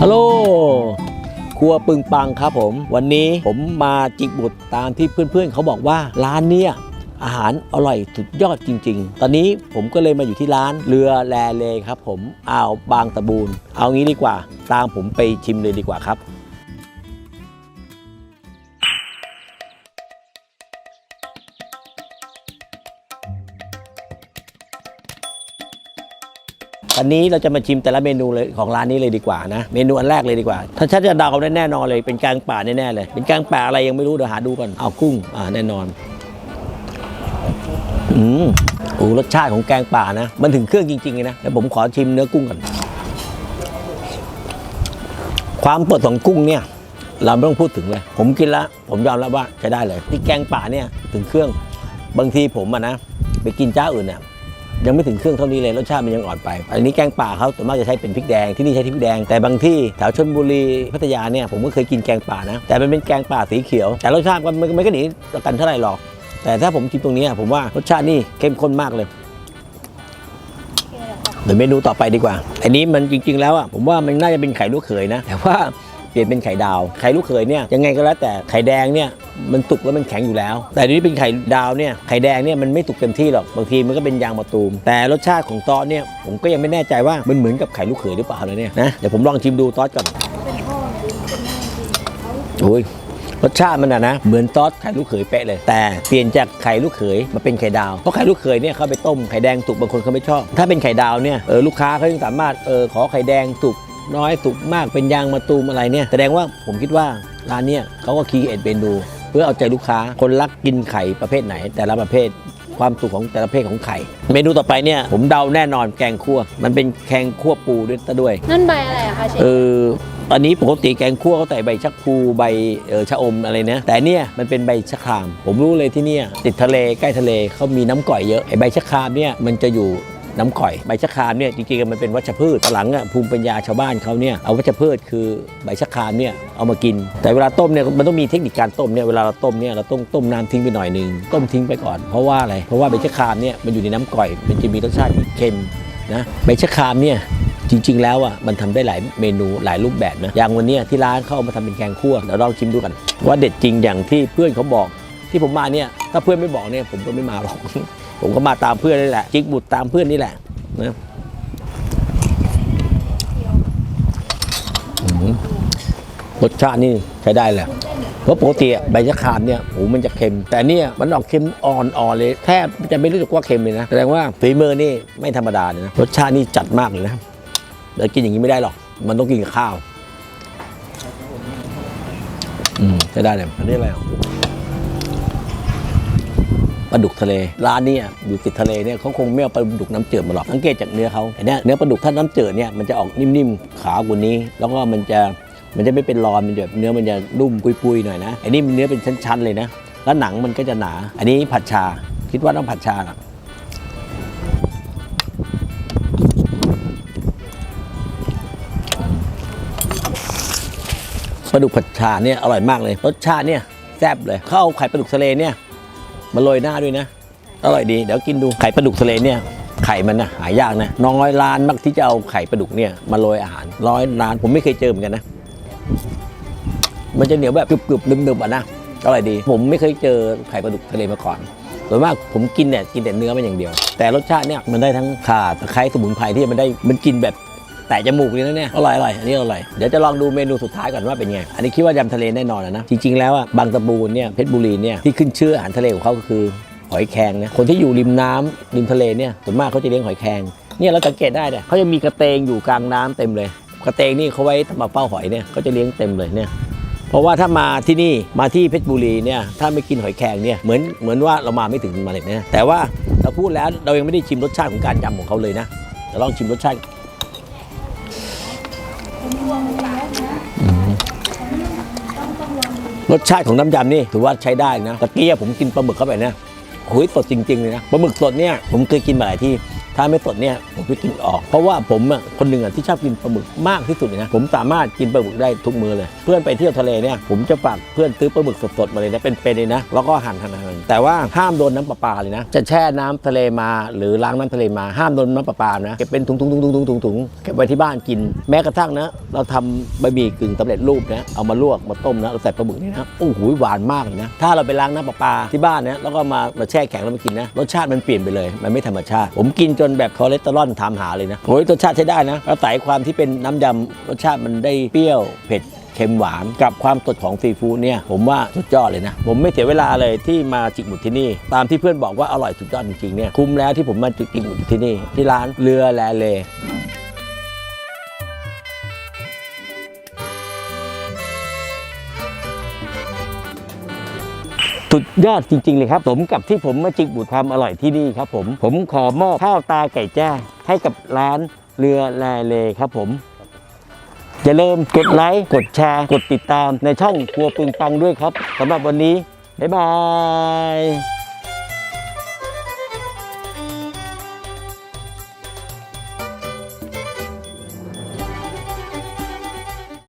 ฮัลโหลครัวปึงปังครับผม วันนี้ผมมาจิกบุตรตามที่เพื่อนๆเขาบอกว่าร้านเนี้ยอาหารอร่อยสุดยอดจริง ๆ ตอนนี้ผมก็เลยมาอยู่ที่ร้านเรือแลเลครับ ผมอ่าวบางตะบูน เอางี้ดีกว่า ตามผมไปชิมเลยดีกว่าครับ ตอนนี้เราจะมาชิมแต่ละเมนูเลยของร้านนี้เลยดีกว่านะ เมนูอันแรกเลยดีกว่า ถ้าฉันจะเดาได้แน่นอนเลยเป็นกลางป่าแน่ๆเลย เป็นกลางป่าอะไรยังไม่รู้เดี๋ยวหาดูก่อนเอากุ้งอ่าแน่นอน อืมโอ้รสชาติของแกงป่านะ มันถึงเครื่องจริงๆเลยนะแล้วผมขอชิมเนื้อกุ้งก่อนความสดของกุ้งเนี่ยเราไม่ต้องพูดถึงเลย ผมกินแล้ว ผมยอมรับว่าใช้ได้เลยที่แกงป่าเนี่ยถึงเครื่องบางทีผมอะนะไปกินเจ้าอื่นเนี่ย ยังไม่ถึงเครื่องเท่านี้เลยรสชาติมันยังอ่อนไป อันนี้แกงป่าเขาส่วนมากจะใช้เป็นพริกแดงที่นี่ใช้พริกแดงแต่บางที่แถวชลบุรีพัทยาเนี่ยผมก็เคยกินแกงป่านะแต่มันเป็นแกงป่าสีเขียว แต่รสชาติก็ไม่ไม่ก็หนีกันเท่าไหร่หรอก แต่ถ้าผมชิมตรงนี้ผมว่ารสชาตินี่เข้มข้นมากเลยเดี๋ยวเมนูต่อไปดีกว่า อันนี้มันจริง ๆ แล้วอะผมว่ามันน่าจะเป็นไข่ลูกเขยนะ แต่ว่า ปลี่ยนเป็นไข่ดาว ไข่ลูกเขยเนี่ยยังไงก็แล้วแต่ไข่แดงเนี่ยมันสุกแล้วมันแข็งอยู่แล้ว แต่นนี้เป็นไข่ดาวเนี่ยไข่แดงเนี่ยมันไม่สุกเต็มที่หรอกบางทีมันก็เป็นยางมะตูม แต่รสชาติของตอสเนี่ยผมก็ยังไม่แน่ใจว่ามันเหมือนกับไข่ลูกเขยหรือเปล่าเลยเนี่ยนะเดี๋ยวผมลองชิมดูตอสก่อนโอ้ยรสชาติมันอะนะเหมือนซอสไข่ลูกเขยเป๊ะเลย แต่เปลี่ยนจากไข่ลูกเขยมาเป็นไข่ดาวเพราะไข่ลูกเขยเนี่ยเขาไปต้มไข่แดงสุกบางคนเขาไม่ชอบ ถ้าเป็นไข่ดาวเนี่ยเออลูกค้าเขายังสามารถเออขอไข่แดงสุก น้อยสุกมากเป็นยางมะตูมอะไรเนี่ยแสดงว่าผมคิดว่าร้านเนี่ยเขาก็คีเอทเมนูเพื่อเอาใจลูกค้าคนรักกินไข่ประเภทไหน แต่ละประเภทความสุขของแต่ละประเภทของไข่ เมนูต่อไปเนี่ย ผมเดาแน่นอนแกงคั่ว มันเป็นแกงคั่วปูด้วยซะด้วย นั่นใบอะไรอะคะเชฟเออตอนนี้ปกติแกงคั่วเขาใส่ใบชักพลูใบเออชะอมอะไรนะแต่เนี่ยมันเป็นใบชะคราม ผมรู้เลยที่เนี่ยติดทะเลใกล้ทะเลเขามีน้ำก่อยเยอะไอใบชะครามเนี่ยมันจะอยู่ น้ำก่อย ใบชะครามเนี่ยจริงๆมันเป็นวัชพืชตอนหลังอะภูมิปัญญาชาวบ้านเขาเนี่ยเอาวัชพืชคือใบชะครามเนี่ยเอามากิน แต่เวลาต้มเนี่ยมันต้องมีเทคนิคการต้มเนี่ยเวลาเราต้มเนี่ยเราต้องต้มน้ำทิ้งไปหน่อยหนึ่งต้มทิ้งไปก่อนเพราะว่าอะไรเพราะว่าใบชะครามเนี่ยมันอยู่ในน้ำก่อย มันจะมีรสชาติที่เค็มนะใบชะครามเนี่ยจริง ๆ แล้วอะมันทำได้หลายเมนูหลายรูปแบบนะอย่างวันนี้ที่ร้านเขาเอามาทำเป็นแกงคั่วเดี๋ยวลองชิมดูกัน ว่าเด็ดจริงอย่างที่เพื่อนเขาบอกที่ผมมาเนี่ยถ้าเพื่อนไม่บอกเนี่ยผมก็ไม่มาหรอก ผมก็มาตามเพื่อนนี่แหละ จิกบุตรตามเพื่อนนี่แหละนะรสชาตินี่ใช้ได้เลยเพราะปกติใบชะครามเนี่ยโอ้มันจะเค็ม แต่เนี่ยมันออกเค็มอ่อนๆเลย แทบจะไม่รู้สึกว่าเค็มเลยนะแสดงว่าฝีมือนี่ไม่ธรรมดาเลยนะรสชาตินี่จัดมากเลยนะเดี๋ยวกินอย่างนี้ไม่ได้หรอก มันต้องกินกับข้าว อืมใช้ได้เลยอันนี้อะไรอะ ลาดุกทะเล ร้านนี้อยู่ติดทะเลเนี่ยเขาคงไม่เอาปลาดุกน้ำจืดมาหรอกสังเกตจากเนื้อเขาเห็นไหมเนื้อปลาดุกถ้าน้ำจืดเนี่ยมันจะออกนิ่มๆขาวกว่านี้ แล้วก็มันจะมันจะไม่เป็นรอนมันจะเนื้อมันจะนุ่มปุยๆหน่อยนะอันนี้มันเนื้อเป็นชั้นๆเลยนะแล้วหนังมันก็จะหนา อันนี้ผัดชา คิดว่าต้องผัดชาหรอปลาดุกผัดชาเนี่ยอร่อยมากเลยรสชาติเนี่ยแซ่บเลยเขาเอาไข่ปลาดุกทะเลเนี่ย มาโรยหน้าด้วยนะ อร่อยดีเดี๋ยวกินดูไข่ปลาดุกทะเลเนี่ยไข่มันนะหายากนะน้อยร้านมากที่จะเอาไข่ปลาดุกเนี่ยมาโรยอาหารร้อยร้านผมไม่เคยเจอเหมือนกันนะ มันจะเหนียวแบบกรึบๆนึบๆอะนะอร่อยดี ผมไม่เคยเจอไข่ปลาดุกทะเลมาก่อนส่วนมากผมกินเนี่ยกินแต่เนื้อมันอย่างเดียว แต่รสชาติเนี่ยมันได้ทั้งข่าตะไคร้สมุนไพรที่มันได้มันกินแบบ แต่จมูกเลยนะเนี่ยอร่อยอร่อยอันนี้อร่อยเดี๋ยวจะลองดูเมนูสุดท้ายก่อนว่าเป็นไง อันนี้คิดว่ายำทะเลแน่นอนอะนะ จริงๆแล้วอะบางตะบูนเนี่ยเพชรบุรีเนี่ยที่ขึ้นชื่ออาหารทะเลของเขาก็คือหอยแครงนะคนที่อยู่ริมน้ำริมทะเลเนี่ยส่วนมากเขาจะเลี้ยงหอยแครงเนี่ยเราสังเกตได้เนี่ยเขาจะมีกระเตงอยู่กลางน้ำเต็มเลย กระเตงนี่เขาไว้มาเฝ้าหอยเนี่ยเขาจะเลี้ยงเต็มเลยเนี่ยเพราะว่าถ้ามาที่นี่มาที่เพชรบุรีเนี่ยถ้าไม่กินหอยแครงเนี่ยเหมือนเหมือนว่าเรามาไม่ถึงมาเลยนะแต่ว่าเราพูดแล้วเรายังไม่ได้ชิมรสชาติของการยำของเขาเลยนะเดี๋ยวลองชิมรสชาติ รสชาติของน้ำยำนี่ถือว่าใช้ได้นะตะเกี้ผมกินปลาหมึกเข้าไปนะหุยสดจริงๆเลยนะปลาหมึกสดเนี่ยผมเคยกินมาหลายที่ถ้าไม่สดเนี่ยผมจะกินออก เพราะว่าผมอะคนหนึ่งอะที่ชอบกินปลาหมึกมากที่สุดเลยนะผมสามารถกินปลาหมึกได้ทุกมือเลย เพื่อนไปเที่ยวทะเลเนี่ยผมจะฝากเพื่อนซื้อปลาหมึกสดๆมาเลยนะเป็นๆเลยนะแล้วก็หั่นหั่นหั่นแต่ว่าห้ามโดนน้ำประปาเลยนะ จะแช่น้ำทะเลมา หรือล้างน้ำทะเลมาห้ามโดนน้ำประปานะเก็บเป็นถุงๆๆๆๆๆเก็บไว้ที่บ้านกิน แม้กระทั่งนะ เราทำบะหมี่กึ่งสำเร็จรูปนะเอามาลวกมาต้มนะเราใส่ปลาหมึกนี่นะโอ้โหหวานมากเลยนะถ้าเราไปล้างน้ำประปาที่บ้านนะแล้วก็มามาแช่แข็งแล้วมากินนะรสชาติมันเปลี่ยนไปเลย มันไม่ธรรมชาติ ผมกินจนแบบคอเลสเตอรอลถามหาเลยนะโอ้ยรสชาติใช้ได้นะอาศัยความที่เป็นน้ำยำรสชาติมันได้เปรี้ยวเผ็ด เค็มหวานกับความสดของซีฟู้ดเนี่ยผมว่าสุดยอดเลยนะ ผมไม่เสียเวลาเลยที่มาจิกหมุดที่นี่ ตามที่เพื่อนบอกว่าอร่อยสุดยอดจริงๆเนี่ยคุ้มแล้วที่ผมมาจิกหมุดที่นี่ ที่ร้านเรือแลเลสุดยอดจริง ๆ เลยครับ ผมกับที่ผมมาจิกบุตรความอร่อยที่นี่ครับผม ผมขอมอบข้าวตาไก่แจ้ให้กับร้านเรือแลเลครับผม อย่าลืมกดไลค์ กดแชร์ กดติดตามในช่องครัวปึงปังด้วยครับสำหรับวันนี้ บ๊ายบาย